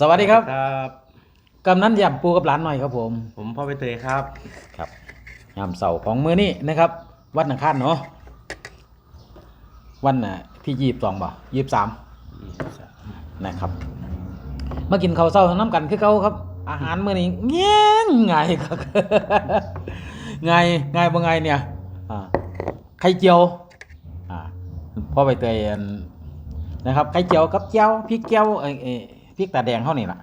สวัสดีครับครับกำนันยำปูกับหลานหน่อยครับผม ผมพ่อใบเตยครับครับยำเสาร์ของมือนี้นะครับวันอังคารเนาะวันน่ะที่ยี่สิบสองบ่ยี่สิบสามนะครับมากินข้าวเช้าน้ำกันคือเขาครับ อาหารมื้อนี้แง่งง่ายครับง่ายง่ายบ่ง่ายเนี่ยอ่าไข่เจียวอ่าพ่อใบเตยอันนะครับไข่เจียวกับเจียวพริกเจียวเอ้ยเอ้ย พริกตาแดงเท่านี่ล่ะ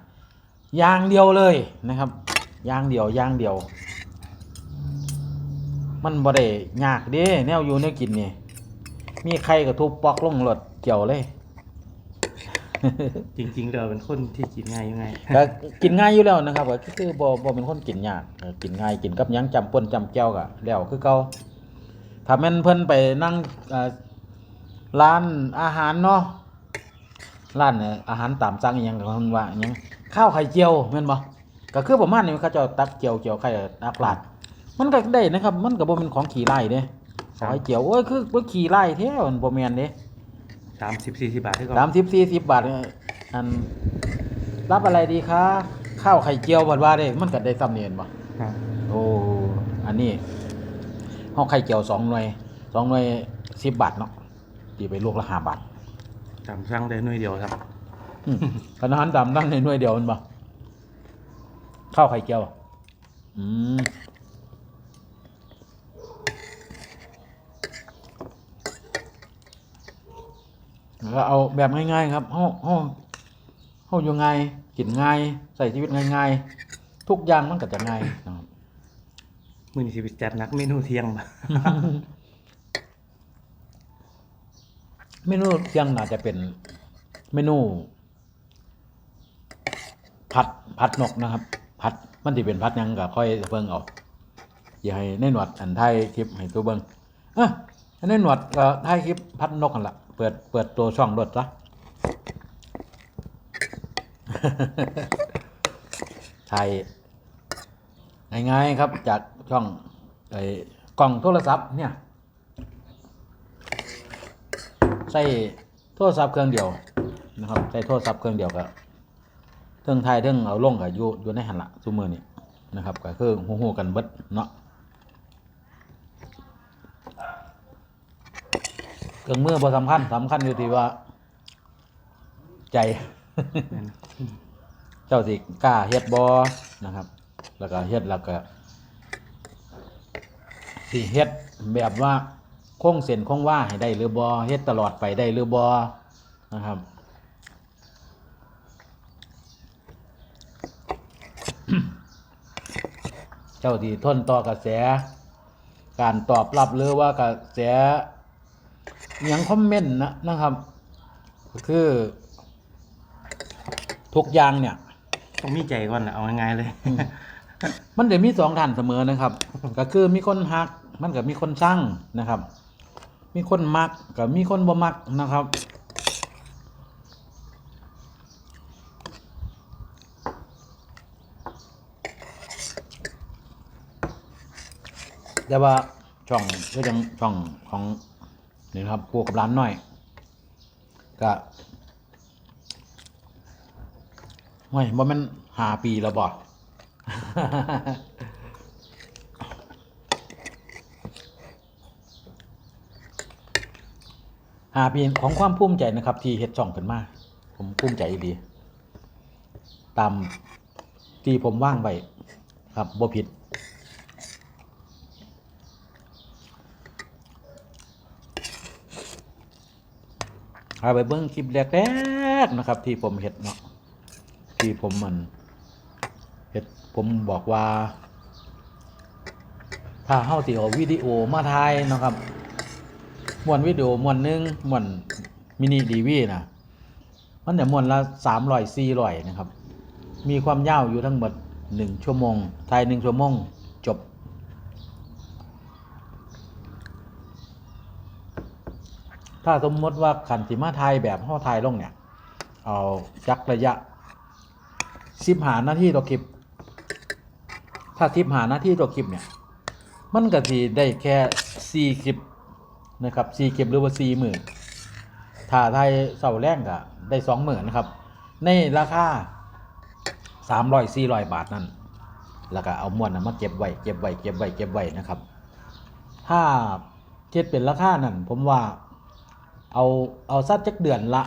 อย่างเดียวเลยนะครับอย่างเดียวอย่างเดียว มันบ่ได้ยากเด้แนวอยู่แนวกินนี่มีใครก็ทุบปอกลงรถเกี่ยวเลยจริงๆเราเป็นคนที่กินง่ายยังไงก็กินง่ายอยู่แล้วนะครับก็คือบ่บ่เป็นคนกินยากเออกินง่ายกินกับหยังจำปนจำแก้วก็แล้วคือเก่าถ้าแม่นเพิ่นไปนั่งเอ่อร้านอาหารเนาะ ร้านเนี่ยอาหารตามสั่งอหยังก็เพิ่นว่าอหยังข้าวไข่เจียวแม่นบ่ก็คือประมาณนี้เขาเจะตักเจียวเจียวไข่ตักลาด มันก็ได้นะครับ มันก็บ่เป็นของขี้ไล่เด้ครับไข่เจียวโอ้ยคือว่าขี้ไล่แท้มันบ่แม่นเด้สามสิบสี่สิบบาทที่ก่อนสามสิบสี่สิบบาทเนี่ยอันรับอะไรดีคะข้าวไข่เจียวบัดว่าได้มันก็ได้ซ้ำเนียนบ่ ครับโอ้ อันนี้ห่อไข่เจียวสองหน่วยสองหน่วยสิบบาทเนาะตีไปลูกละห้าบาท จำสั่งได้หน่วยเดียวครับอืมขนาดดำนั่งในหน่วยเดียวมันบ่ข้าวไข่เจียวอืมแล้วก็เอาแบบง่ายๆครับห้องห้องห้องอยู่ง่ายกินง่าย ใส่ชีวิตง่ายๆ ทุกอย่างมันก็จะง่ายนะครับ มือนี้ชีวิตจัดหนักเมนูเที่ยงมา เมนูเที่ยงน่าจะเป็นเมนู ผัดผัดนกนะครับ ผัดมันที่เป็นผัดยังก็ค่อยเบิ่งเอาอย่าให้ในหนวดอันไทยคลิปให้ตัวเบิ่งอะในหนวดก็ไทยคลิปผัดนกกันละเปิดเปิดตัวช่องรถซะไทยง่ายๆครับจากช่องไอ้กล่องโทรศัพท์เนี่ย ใส่โทรศัพท์เครื่องเดียวนะครับใส่โทรศัพท์เครื่องเดียวก็เทิงไทยเทิงเอาลงกับอยู่อยู่ในหันละซุมือนี่นะครับก็คือหูหูกันเบิดเนาะเครื่องมือพอสำคัญสำคัญอยู่ที่ว่า ใจ เจ้าสิกล้าเฮ็ดบอนะครับ แล้วก็เฮ็ดแล้วก็สิเฮ็ดแบบว่า คงเส้นคงว่าให้ได้หรือบอเฮ็ดตลอดไปได้หรือบอนะครับเจ้าที่ทนต่อกระแส การตอบรับหรือว่ากระแสอหยังคอมเมนต์นะนะครับก็คือทุกอย่างเนี่ยต้องมีใจก่อนนะเอาง่ายๆเลย มันเดี๋ยวมีสองท่านเสมอนะครับ ก็คือมีคนฮัก มันกับมีคนสร้างนะครับ มีคนมักกับมีคนบ่มักนะครับ แต่ว่าช่องก็ยังช่องของนี่นะครับพวกกับร้านหน้อยก็ไม่ว่ามันหาปีแล้วบ่ หาเปีของความภูมิใจนะครับที่เฮ็ดช่องขึ้นมา ผมภูมิใจดี ตามที่ผมว่างไว้ครับบ่ผิดเอาไปเบิ้งคลิปแรกๆนะครับ ที่ผมเห็ดเนาะที่ผมมันเห็ดผมบอกว่า ถ้าเฮาสิเอาวิดีโอมาถ่ายนะครับ มวนวิดีโอมวนหนึ่งมวนมินิดีวีนะมันเนี่ยมวนละสามร้อยสี่ร้อยนะครับ มีความยาวอยู่ทั้งหมดหนึ่งชั่วโมงถ่ายหนึ่งชั่วโมงจบ ถ้าสมมติว่าขันสิมาไทยแบบห่อไทยลงเนี่ย เอาจักระยะสิบหาหน้าที่ต่อคลิป ถ้าสิบหาหน้าที่ต่อคลิปเนี่ย มันก็สิได้แค่สี่คลิป นะครับสี่คลิปหรือว่าสี่หมื่นถ้าไทยเสาแรงก็ได้สองหมื่นนะครับ ในราคาสามร้อยสี่ร้อยบาทนั่นแล้วก็เอาม้วนนะมาเก็บไว้เก็บไว้เก็บไว้เก็บไว้นะครับ ถ้าเทียบเป็นราคานั่นผมว่าเอาเอาสักจักเดือนละ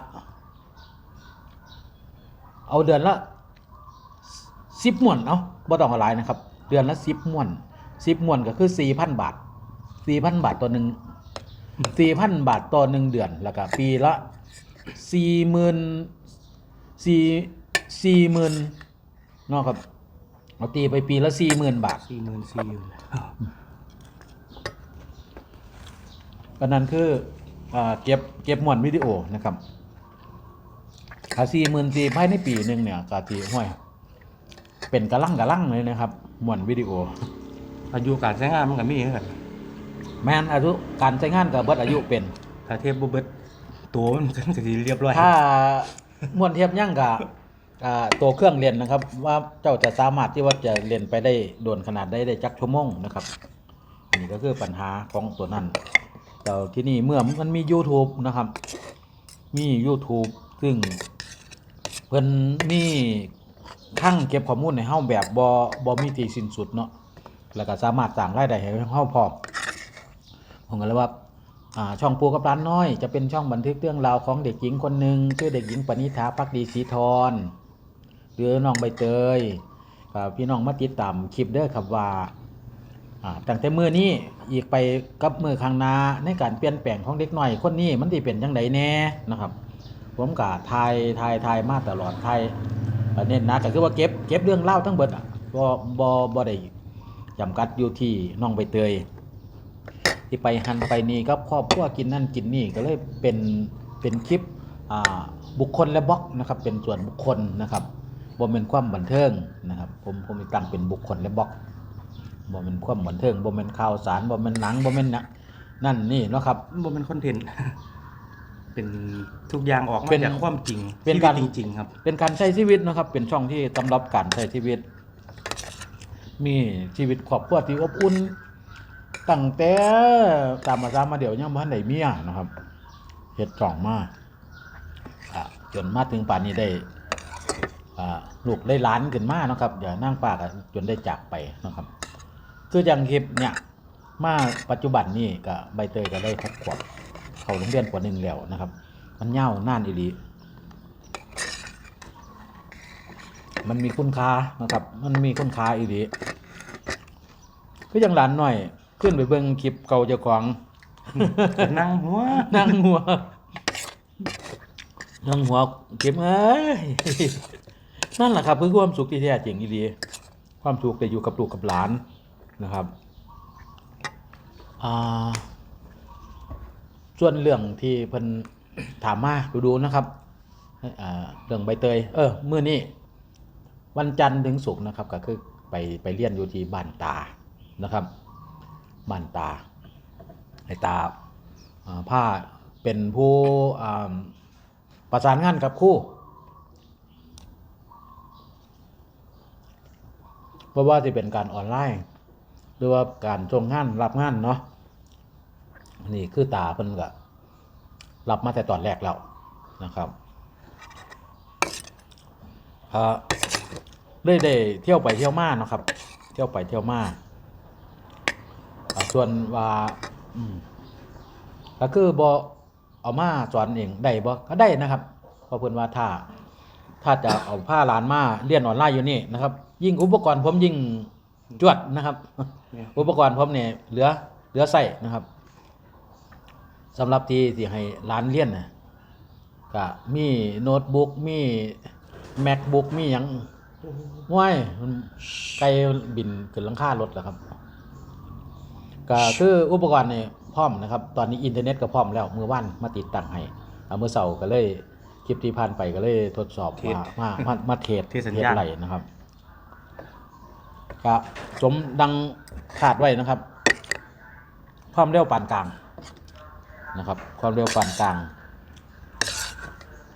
เอาเดือนละสิบม้วนเนาะบ่ต้องอาหลายนะครับ เดือนละสิบม้วนสิบม้วนก็คือสี่พันบาทสี่พันบาทต่อหนึ่ง สี่พันบาทต่อหนึ่งเดือน แล้วก็ปีละสี่หมื่นสี่สี่หมื่นเนาะครับเอาตีไปปีละสี่หมื่นบาทสี่หมื่นสี่อยู่ก็นั่นคืออ่าเก็บเก็บมวนวิดีโอนะครับถ้าสี่หมื่นสี่ภายในปีหนึ่งเนี่ยกาทีห้วยเป็นกระลังกระลังเลยนะครับมวนวิดีโออายุการใช้งานมันก็มีเหมือนกัน แมนอายุการใช้งานกับเบิดอายุเป็นถ้าเทียบบ่เบิดตัวมันก็สิเรียบร้อยถ้ามวนเทียบยั่งกับอ่าตัวเครื่องเรียนนะครับ ว่าเจ้าจะสามารถที่ว่าจะเรียนไปได้โดนขนาดได้ได้จักชั่วโมงนะครับ อันนี้ก็คือปัญหาของตัวนั้นแต่ที่นี่เมื่อมันมี YouTube นะครับ มี YouTube ซึ่งเพิ่นมีทั้งเก็บข้อมูลในเฮาแบบบ่บ่มีที่สิ้นสุดเนาะแล้วก็สามารถสร้างรายได้ให้เฮาพร้อม ผมก็เลยว่าอ่าช่องปูกับร้านน้อย จะเป็นช่องบันทึกเรื่องราวของเด็กหญิงคนหนึ่งชื่อเด็กหญิงปณิธาพักดีศรีทรหรือน้องใบเตยพี่น้องมาติดตามคลิปเด้อครับว่าตั้งแต่มือนี้อีกไปกับมือข้างหน้าในการเปลี่ยนแปลงของเด็กน้อยคนนี้มันสิเป็นจังไดแน่นะครับ ผมก็ทายทายทายมาตลอดทายประเด็นนะก็คือว่าเก็บเก็บเรื่องเล่าทั้งเบิดอะบ่บ่บ่ได้จำกัดอยู่ที่น้องใบเตย ที่ไปหันไปนี่ก็ครอบครัวกินนั่นกินนี่ก็เลยเป็นเป็นคลิปอ่าบุคคลและบล็อกนะครับ เป็นส่วนบุคคลนะครับบ่เป็นความบันเทิงนะครับ ผมผมมีตั้งเป็นบุคคลและบล็อกบ่เป็นความบันเทิงบ่เป็นข่าวสารบ่เป็นหนังบ่เป็นนะนั่นนี่เนาะครับบ่เป็นคอนเทนต์เป็นทุกอย่างออกมาเป็นจากความจริงเป็นชีวิตการจริงๆครับ เป็นการใช้ชีวิตนะครับ เป็นช่องที่สำหรับการใช้ชีวิต มีชีวิตครอบครัวที่อบอุ่น ตั้งแต่ตามมาซามาเดี๋ยวยังบ่ทันได้เมียนะครับเฮ็ดช่องมาจนมาถึงป่านนี้ได้ลูกได้ล้านขึ้นมานะครับอย่านั่งปากจนได้จากไปนะครับ คืออย่างคลิปเนี่ยมาปัจจุบันนี้ก็ใบเตยก็ได้หกขวบเข้าโรงเรียนกว่าหนึ่งแล้วนะครับ มันยาวนานอีหลีมันมีคุณค่านะครับ มันมีคุณค่าอีดีคือยังหลานหน่อย ขึ้นไปเบิ่งคลิปเก่าเจ้าของก็นั่งหัว นั่งหัว นั่งหัวเก็บเอ้ยนั่นแหละครับคือความสุขที่แท้จริงอีดีความสุขแต่อยู่กับลูกกับหลานนะครับอ่าส่วนเรื่องที่เพิ่นถามมาดูดูๆนะครับอ่าเรื่องใบเตย เออมื้อนี้วันจันทร์ถึงศุกร์นะครับ ก็คือไปไปเรียนอยู่ที่บ้านตานะครับ บ้านตาไอตาผ้าเป็นผู้ประสานงานกับคู่เพราะว่าจะเป็นการออนไลน์หรือว่าการส่งงานรับงานเนาะนี่คือตาเพิ่นก็รับมาแต่ตอนแรกแล้วนะครับได้ได้เที่ยวไปเที่ยวมาเนาะครับ เที่ยวไปเที่ยวมา ส่วนว่าอืมก็คือบอเอามาสอนเองได้บ่ก็ได้นะครับเพราะเพิ่นว่าถ้า ถ้าจะเอาผ้าหลานมาเรียนออนไลน์อยู่นี่นะครับ ยิ่งอุปกรณ์ผมยิ่งจวดนะครับ อุปกรณ์ผมเนี่ยเหลือเหลือใส่นะครับสำหรับที่ที่ให้ร้านเรียนนะก็มีโน้ตบุ๊กมี macbook มีหยังว้ายมันไกลบินขึ้นหลังคารถแล้วครับ ก็คืออุปกรณ์เนี่ยพร้อมนะครับ ตอนนี้อินเทอร์เน็ตก็พร้อมแล้วมือว่านมาติดตั้งให้เอามือเสาร์ก็เลยคลิปที่ผ่านไปก็เลยทดสอบเทส มามามามาเทสเทสสัญญาณ ไหลนะครับก็สมดังขาดไว้นะครับ ความเร็วปานกลางนะครับ ความเร็วปานกลาง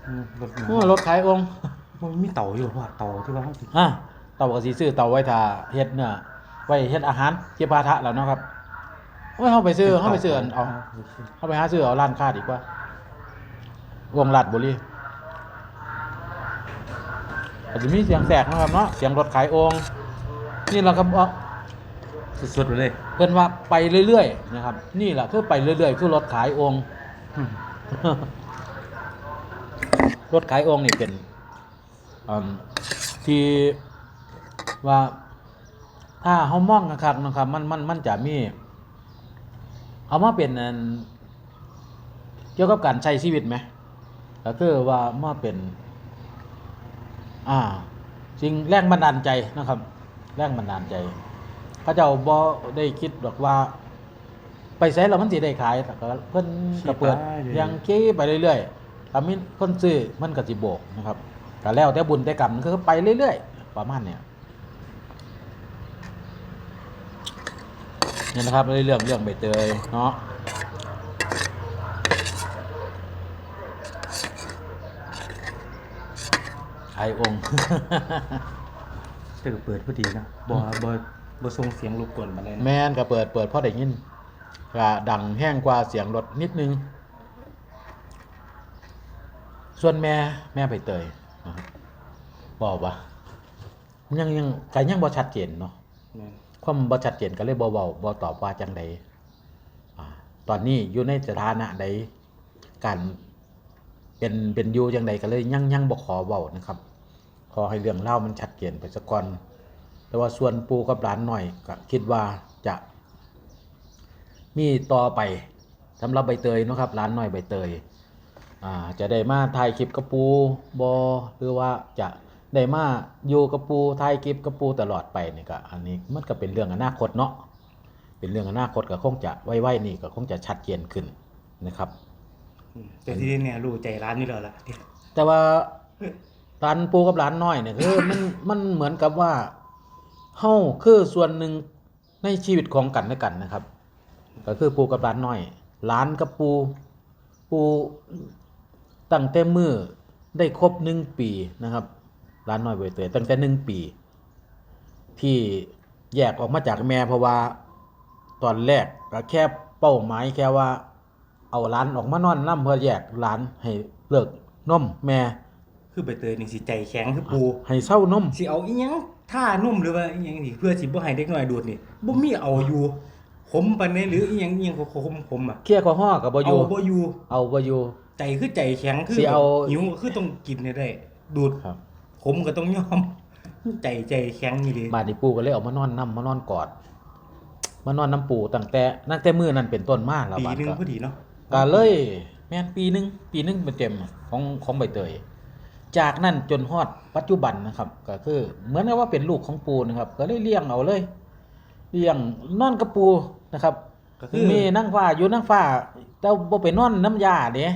อืมรถโอ้รถขายองค์มันมีเต่าอยู่ว่าเต่าที่ว่าเขาสิอะเตากระสีซื้อเตาไว้ทาเฮ็ดเนื้อไว้เฮ็ดอาหารเจียพาทะแล้วเนาะครับ โอ้ยเฮาไปซื้อเฮาไปซื้ออันเอาเฮาไปหาซื้อเอาร้านค้าดีกว่าวงลาดบุรีอาจจะมีเสียงแสกนะครับเนาะเสียงรถขายโองนี่แหละครับเอาสุดๆไปเลยเพิ่นว่าไปเรื่อยๆนะครับ นี่แหละคือไปเรื่อยๆคือรถขายโองรถขายโองนี่เป็นอืมที่ว่าถ้าเขามองคักๆนะครับ มันมันมันจะมี เอามาเป็นอันเกี่ยวกับการใช้ชีวิตไหมก็คือว่ามาเป็น อ่าสิ่งแรงบันดาลใจนะครับ แรงบันดาลใจพระเจ้าบ่ได้คิดหรอกว่า ไปใช้แล้วมันสิได้ขายแต่ก็เพิ่นกระเปิดสิไปเลยยังเก้ไปเรื่อยๆถ้ามีคนซื้อมันก็สิโบกนะครับก็แล้วแต่บุญแต่กรรมคือไปเรื่อยๆประมาณเนี้ย นี่นะครับเรื่องเรื่องใบเตยเนาะไอองค์แต่ก็เปิดพอดีนะบ่บ่บ่ส่งเสียงรบกวนมาเลยนะแมนก็เปิดเปิดเพราะได้ยินก็ดังแห้งกว่าเสียงรถนิดนึง ส่วนแม่แม่ไปเตยนะครับบอกว่ายังยังก็ยังบ่ชัดเจนเนาะ แม่น ความบ่ชัดเจนก็เลยบ่เว้าบ่ตอบว่าจังใดตอนนี้อยู่ในสถานะใดการเป็นเป็นอยู่จังใดก็เลยยั่งยั่งบ่ขอเว้านะครับ ขอให้เรื่องเล่ามันชัดเจนไปซะก่อนแต่ว่าส่วนปูกับหลานหน่อยก็คิดว่าจะมีต่อไปสำหรับใบเตยนะครับหลานหน่อยใบเตยอ่าจะได้มาถ่ายคลิปกับปูบอหรือว่าจะ ได้มาอยู่กับปูถ่ายคลิปกับปูตลอดไปนี่ก็อันนี้มันก็เป็นเรื่องอนาคตเนาะเป็นเรื่องอนาคตก็คงจะไว้ๆนี่ก็คงจะชัดเจนขึ้นนะครับอืมแต่ที่เนี่ยรู้ใจร้านนี่แล้วล่ะแต่ว่าร้านปูกับร้านน้อยเนี่ยคือมันมันเหมือนกับว่าเฮาคือส่วนหนึ่งในชีวิตของกันและกันนะครับ ก็คือปูกับร้านน้อยร้านกับปูปูตั้งแต่มือได้ครบหนึ่งปีนะครับ ร้านน้อยใบเตยตั้งแต่หนึ่งปี ที่แยกออกมาจากแม่เพราะว่าตอนแรกก็แค่เป้าหมายแค่ว่า เอาร้านออกมานอนน้ำเพื่อแยกร้านให้เลิกนมแม่ คือใบเตยนี่สิใจแข็งคือปูให้เศร้านมสิเอาอีหยังท่านุ่มหรือว่าอีหยังนี่เพื่อสิบ่ให้เด็กน้อยดูดนี่บ่มีเอาอยู่ขมปานนี้หรืออีหยังอีหยังขมๆขมๆอะเคี่ยก็ห่อกับบ่อยู่เอาบ่อยู่เอาบ่อยู่ใจคือใจแข็งคือสิเอาหิวก็คือต้องกินให้ได้ ดูดครับ ขมก็ต้องยอม ใจใจแข็งนี่ดิบาดนี้ปูก็เลยเออกมานอนนํมานอนกอด มานอนน้ำปูตั้งแต่ตั้งแต่มื้อนั้นเป็นต้นมาแล้วปีบาดหนึงก็พอดีเนาะก็เลย แม่นปีหนึงปีหนึงเป็นเต็มของของใบเตย จากนั้นจนฮอดปัจจุบันนะครับ ก็คือ เหมือนกับว่าเป็นลูกของปูนะครับ ก็เลยเลี้ยงเอาเลยเลี้ยงนอนกับปูนะครับก็คือมีนั่งฟ้าอยู่นั่งฟ้า แต่บ่ไปนอนน้ำยาเด้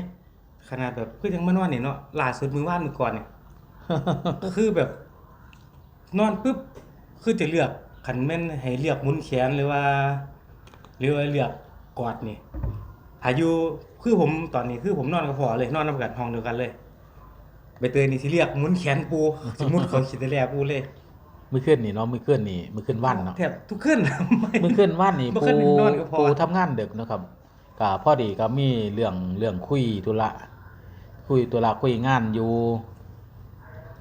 ขนาดแบบคือจังมานอนนี่เนาะล่าสุดมื้อวานมื้อก่อนเนี่ยก็ คือแบบ นอนปุ๊บคือจะเลือกคันแม่นให้เลือกหมุนแขนหรือว่า หรือว่าเลือกกอดนี่อายุคือผมตอนนี้คือผมนอนกับพ่อเลยนอนนำกันห้องเดียวกันเลยใบเตยนี่สิเรียกหมุนแขนปูสิมุดเขาคิดแต่แรกปูเลยมื้อคืนนี่เนาะมื้อคืนนี่มื้อคืนวันเนาะแทบทุกคืนไม่มื้อคืนวันนี่บ่ปูเคยนอนกับพ่อปูทำงานดึกนะครับก็พอดีก็มีเรื่องเรื่องคุยธุระคุยธุระคุยงานอยู่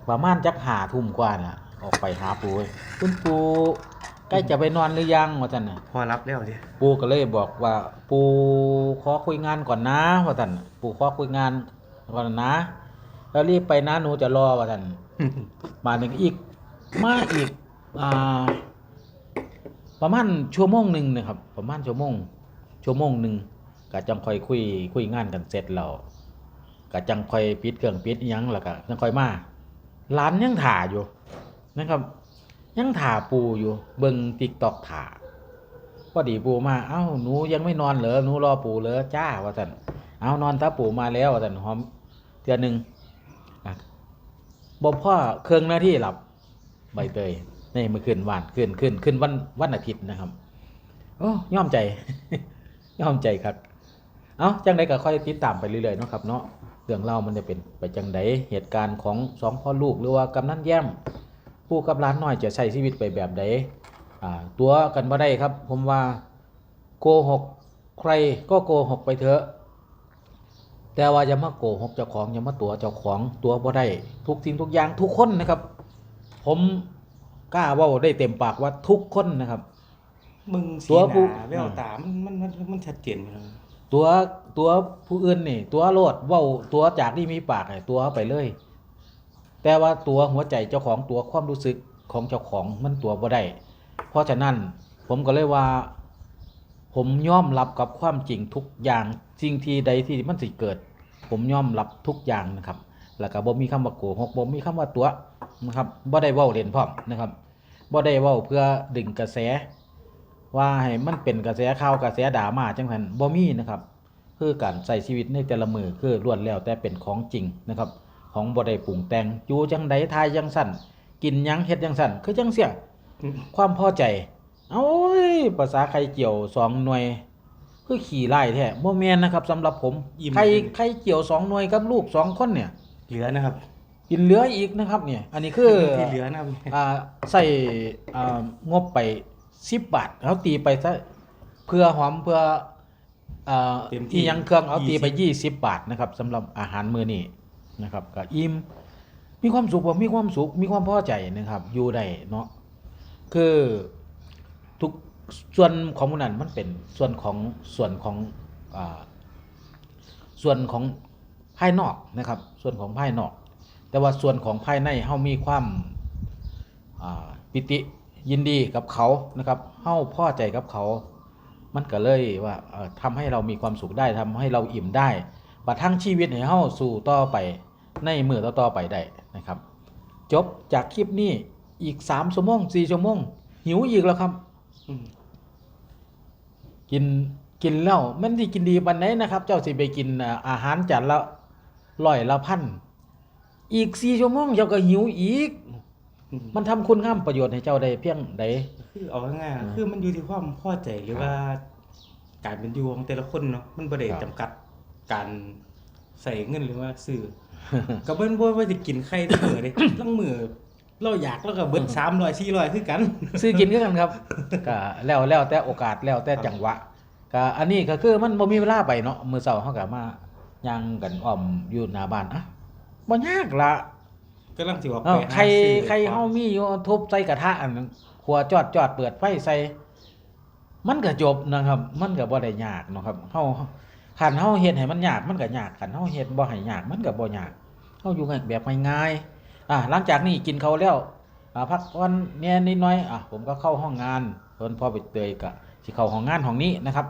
ประมาณจักหาทุ่มกว่าน่ะ ออกไปหาปูเว้ยคุณปูใกล้จะไปนอนหรือยังว่าซั่นน่ะ พอรับแล้วดิปูก็เลยบอกว่า ปูขอคุยงานก่อนนะว่าท่านปูขอคุยงานก่อนนะ แล้วรีบไปนะหนูจะรอว่าท่าน มาหนึ่งอีกมาอีกอ่าประมาณชั่วโมงหนึ่งนะครับ ประมาณชั่วโมง ชั่วโมงหนึ่งก็จังค่อยคุยคุยงานกันเสร็จแล้วก็จังค่อยปิดเครื่องปิดอิหยังแล้วก็จังค่อยมา ร้านยังถ่าอยู่นะครับ ยังถ่าปูอยู่ เบิ่งติ๊กตอกถ่าพอดีปูมา เอ้าหนูยังไม่นอนเหรอหนูรอปูเหรอจ้าว่าสันเอานอนถ้าปูมาแล้วว่าสันหอมเทือหนึ่งบอกพ่อเครื่องหน้าที่หลับใบเตยนี่เมื่อคืนวันคืนคืนคืนวันวันอาทิตย์นะครับโอ้ย่อมใจย่อมใจครับ เอาจังใดก็ค่อยติดตามไปเรื่อยๆเนาะครับเนาะ เรื่องเล่ามันจะเป็นไปจังใดเหตุการณ์ของสองพ่อลูกหรือว่ากำนันแย้มปู่กับหล้านน้อยจะใช้ชีวิตไปแบบใดอ่าตัวกันบ่ได้ครับ ผมว่าโกหกใครก็โกหกไปเถอะ แต่ว่าอย่ามาโกหกเจ้าของอย่ามาตัวเจ้าของตัวบ่ได้ทุกสิ่งทุกอย่างทุกคนนะครับ ผมกล้าเว่าได้เต็มปากว่าทุกคนนะครับ มึงสีตัวหผู้น้าแววตามันมันมันมันชัดเจนอยู่แล้ว ตัวตัวผู้อื่นนี่ ตัวโลดเว้าตัวจากที่มีปากนี่ตัวไปเลย แต่ว่าตัวหัวใจเจ้าของตัวความรู้สึกของเจ้าของมันตัวบ่ได้เพราะฉะนั้นผมก็เลยว่า ผมยอมรับกับความจริงทุกอย่างสิ่งที่ใดที่มันสิเกิด ผมยอมรับทุกอย่างนะครับแล้วก็บ่มีคำว่าโกหกบ่มีคำว่าตัวนะครับบ่ได้เว้าเล่นพร้อมนะครับบ่ได้เว้าเพื่อดึงกระแส ว่าให้มันเป็นกระแสข่าวกระแสด่ามาจังซั่นบ่มีนะครับ คือการใส่ชีวิตในแต่ละมือคือล้วนแล้วแต่เป็นของจริงนะครับ ของบ่ได้ปรุงแต่งอยู่จังใดทายจังสั่นกินหยังเฮ็ดจังสั่นคือจังเสียความพอใจ เอาโอ้ยภาษาไข่เจียวสองหน่วย คือขี่ไล่แท้บ่แม่นนะครับสำหรับผมอิ่มไข่ไข่เจียวสองหน่วยกับลูกสองคนเนี่ย เหลือนะครับ กินเหลืออีกนะครับ เนี่ย อันนี้คือที่เหลือนะครับอ่าใส่อ่างบไป 10บาทเขาตีไปซะเพื่อหอมเพื่ออ่าเต็มที่ที่ยังเครื่องเอาตีไปยี่20บาทนะครับสำหรับอาหารมื้อนี้นะครับก็อิ่มมีความสุขบ่มีความสุขมีความพอใจนะครับ อยู่ได้เนาะคือทุกส่วนของมันนั้นมันเป็นส่วนของส่วนของอ่าส่วนของภายนอกนะครับ ส่วนของภายนอก แต่ว่าส่วนของภายในเฮามีความ อ่าปิติ ยินดีกับเขานะครับเฮาพอใจกับเขา มันก็เลยว่าเอ่อทำให้เรามีความสุขได้ทำให้เราอิ่มได้บัดทั้งชีวิตให้เฮาสู่ต่อไปในมือต่อๆไปได้นะครับ จบจากคลิปนี้อีก3ชั่วโมง4ชั่วโมง หิวอีกแล้วครับกินกินแล้วมันที่กินดีปันไหนนะครับ เจ้าสิไปกินอาหารจานละร้อยละพันอีก4ชั่วโมงเจ้าก็หิวอีก มมันทำคุณงามประโยชน์ให้เจ้าได้เพียงใด คือเอาง่ายๆอืมคือมันอยู่ที่ความพอใจหรือว่า การเป็นอยู่ของแต่ละคนเนาะมันบ่ได้ครับจำกัดการใส่เงินหรือว่าซื้อ ก็เบิ่นบ่ว่าจะกินไข่ทุกมื้อเด้ลังมื้อเราอยากแล้วก็เบิด300 400คือกัน ซื้อกินคือกันครับ ก็แล้วแล้วแต่โอกาสแล้วแต่จังหวะก็อันนี้ก็คือมันบ่มีเวลาไปเนาะมื้อเช้าเฮาก็มาย่างกันอ้อมอยู่หน้าบ้านอะบ่ยากละ กำลังสิออกเอ้าไปหาใครซื้อใครเฮามีอยู่ทุบใส่กระทะอันนั้นขัวจอดจอดเปิดไฟใส่มันก็จบนะครับ มันก็บ่ได้ยากเนาะครับเฮาคันเฮาเฮ็ดให้มันยากมันก็ยากคันเฮาเฮ็ดบ่ให้ยากมันก็บ่ยากเฮาอยู่แบบง่ายๆอะหลังจากนี้กินข้าวแล้วอ่าพักผ่อนเนี่ยนิดหน่อยอะผมก็เข้าห้องงานเพิ่นพอไปเตยก็สิเข้าห้องงานห้องนี้นะครับ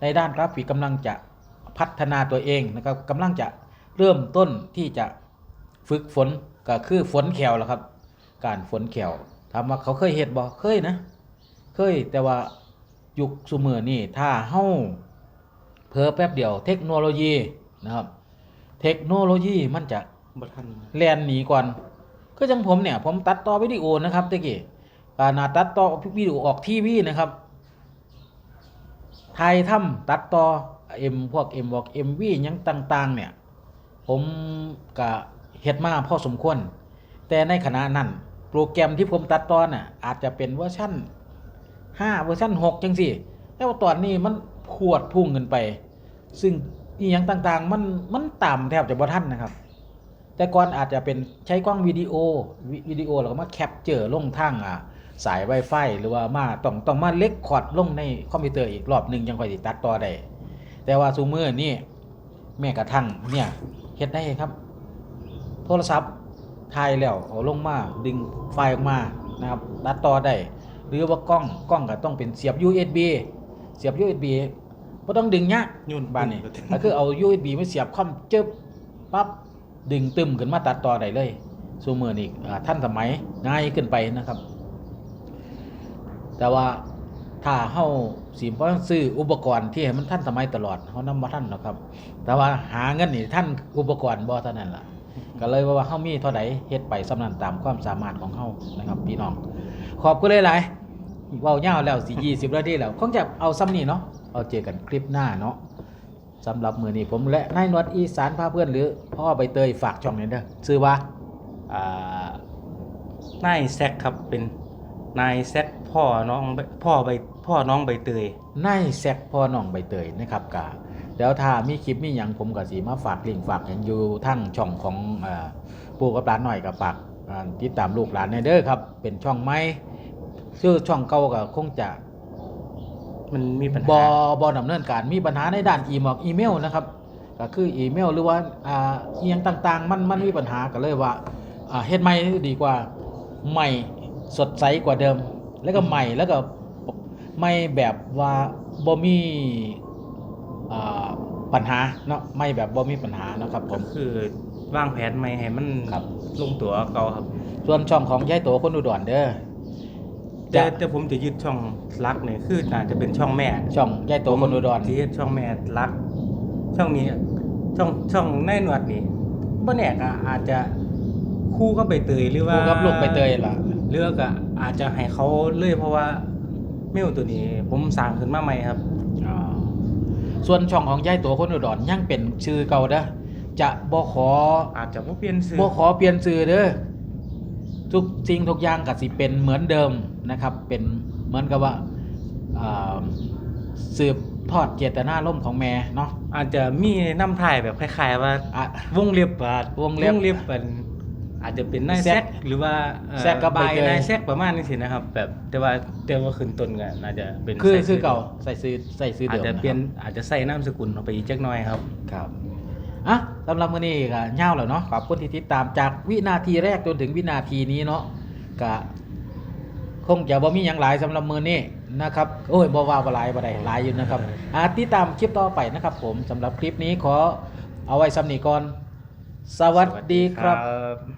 ในด้านกราฟิกกำลังจะพัฒนาตัวเองนะครับกำลังจะเริ่มต้นที่จะฝึกฝน ก็คือฝนแขวแหละครับ การฝนแขวถามว่าเขาเคยเฮ็ดบ่เคยนะ เคยแต่ว่ายุคสมือนี่ถ้าเฮาเผลอแป๊บเดียว เทคโนโลยีนะครับ เทคโนโลยีมันจะบทันแลนหนีก่อนก็จังผมเนี่ย ผมตัดต่อวิดีโอนะครับตะกี้ปานาตัดต่อวิดีโอออกทีวีนะครับถ่ายทำตัดต่อเอ็มพวกเอ็มบอกเอ็มวียังต่าง ๆ เนี่ย ผมก็ เฮ็ดมาพอสมควร แต่ในขณะนั้นโปรแกรมที่ผมตัดตอนน่ะอาจจะเป็นเวอร์ชัน5เวอร์ชัน6จังสี่แต่ว่าตอนนี้มันพวดพุ่งขึ้นไป ซึ่งอีหยังต่างๆ มันมันต่ำแทบจะบ่ทันนะครับ แต่ก่อนอาจจะเป็นใช้กล้องวิดีโอวิวิดีโอแล้วก็มาแคปเจอร์ลงทางอ่าสาย Wi-Fi หรือว่ามาต้องต้องมาเล็กคอร์ดลงในคอมพิวเตอร์อีกรอบหนึ่งยังค่อยติตัดต่อได้แต่ว่าซูมือนี่แม้กระทั่งเนี่ยเฮ็ดได้ครับ โทรศัพท์ถ่ายแล้วเอาลงมาดึงไฟล์ออกมานะครับตัดต่อได้หรือว่ากล้องกล้องก็ต้องเป็นเสียบ USB เสียบ USB บ่ต้องดึงยากยุ่นบ้านนี่ปึ้งก็คือเอา USB มาเสียบคอมจึ๊บปั๊บดึงตึมขึ้นมาตัดต่อได้เลยซูมือนี่อ่าท่านสมัยง่ายขึ้นไปนะครับ แต่ว่าถ้าเฮาสิบ่ซื้ออุปกรณ์ที่ให้มันทันสมัยตลอดเฮานำบ่ทันหรอกครับ แต่ว่าหาเงินนี่ท่านอุปกรณ์บ่เท่านั้นล่ะ ก็เลยว่าเฮามีเท่าใดเฮ็ดไปสำนันตามความสามารถของเฮานะครับพี่น้อง ขอบคุณหลายๆเว้ายาวแล้วสิ20นาทีแล้วคงจะเอาซ้ำนี้เนาะเอาเจอกันคลิปหน้าเนาะสำหรับมือนี้ผมและนายนวดอีสานพาเพื่อนหรือพ่อใบเตยฝากช่องนี้เด้อชื่อว่าอ่านายแซกครับเป็นนายแซกพ่อน้องใบพ่อใบพ่อน้องใบเตยนายแซกพ่อน้องใบเตยนะครับกา แล้วถ้ามีคลิปมีหยังผมก็สิมาฝากลิงก์ฝากหยังอยู่ทั้งช่องของเอ่อปู่กับหลานหน่อยกับฝากอ่าติดตามลูกหลานในเด้อครับ เป็นช่องใหม่ชื่อช่องเก่าก็คงจะมันมีปัญบอหาบอดำเนินการมีปัญหาในด้านอีเมลอีเมลนะครับก็คืออีเมลหรือว่าอ่าอีหยังต่างๆ มันมันมีปัญหาก็เลยว่าอ่าเฮ็ดใหม่ดีกว่าใหม่สดใสกว่าเดิม แล้วก็ใหม่แล้วก็ไม่แบบว่าบ่มีอ่า ปัญหาเนาะไม่แบบบ่มีปัญหาเนาะครับ ผก็ม คือวางแผนใหม่ให้มันครับ ลงตัวเก่าครับ ส่วนช่องของยายโตคนอุดรเด้อแต่จะแต่ผมจะยึดช่องรักเนี่ยคือน่าจะเป็นช่องแม่ช่องยายโตคนอุดรที่เฮ็ดช่องแม่รัก ช่องนี้ช่องช่องในหนวดนี่บ่แน่ก็อาจจะคู่กับใบเตยหรือว่าคู่กับลูกใบเตยล่ะ เลือกอะอาจจะให้เขาเลยเพราะว่าเมลตัวนี้ ผมสร้างขึ้นมาใหม่ครับ อ่า ส่วนช่องของยายโตคนอุดรยังเป็นชื่อเก่าเด้อจะบ่ขออาจจะบ่เปลี่ยนชื่อบ่ขอเปลี่ยนชื่อเด้อทุกสิ่งทุกอย่างก็สิเป็นเหมือนเดิมนะครับ เป็นเหมือนกับว่าอ่าสืบทอดเจตนารมณ์ของแม่เนาะอาจจะมีน้ำถ่ายแบบคล้ายๆว่าอะวงเล็บอะวงเล็บวงเล็บเป็น อาจจะเป็นนายแซแซกกหรือว่าเอ่อแซกกับใบเตยนายแซกประมาณนี้สินะครับ แบบแต่ว่าแต่ว่าขึ้นต้นกันน่าจะเป็นคือใส่คือเก่าใส่ซื้อใส่ซื้ออาเดิจมจะนะครับเปลี่ยนอาจจะใส่นามสกุลออกไปอีกจักหน่อยครับครับอะสำหรับมื้อนี้ก็ยาวแล้วเนาะขอบคุณที่ติดตามจากวินาทีแรกจนถึงวินาทีนี้เนาะก็คงจะบ่มีหยังหลายสำหรับมื้อนี้นะครับโอ้ยบ่ว่าบ่หลายบ่ได้หลายอยู่นะครับอะติดตามคลิปต่อไปนะครับ ผมสำหรับคลิปนี้ขอเอาไว้ซ้ำนี้ก่อนสวัสดีครับสวัสดีครับ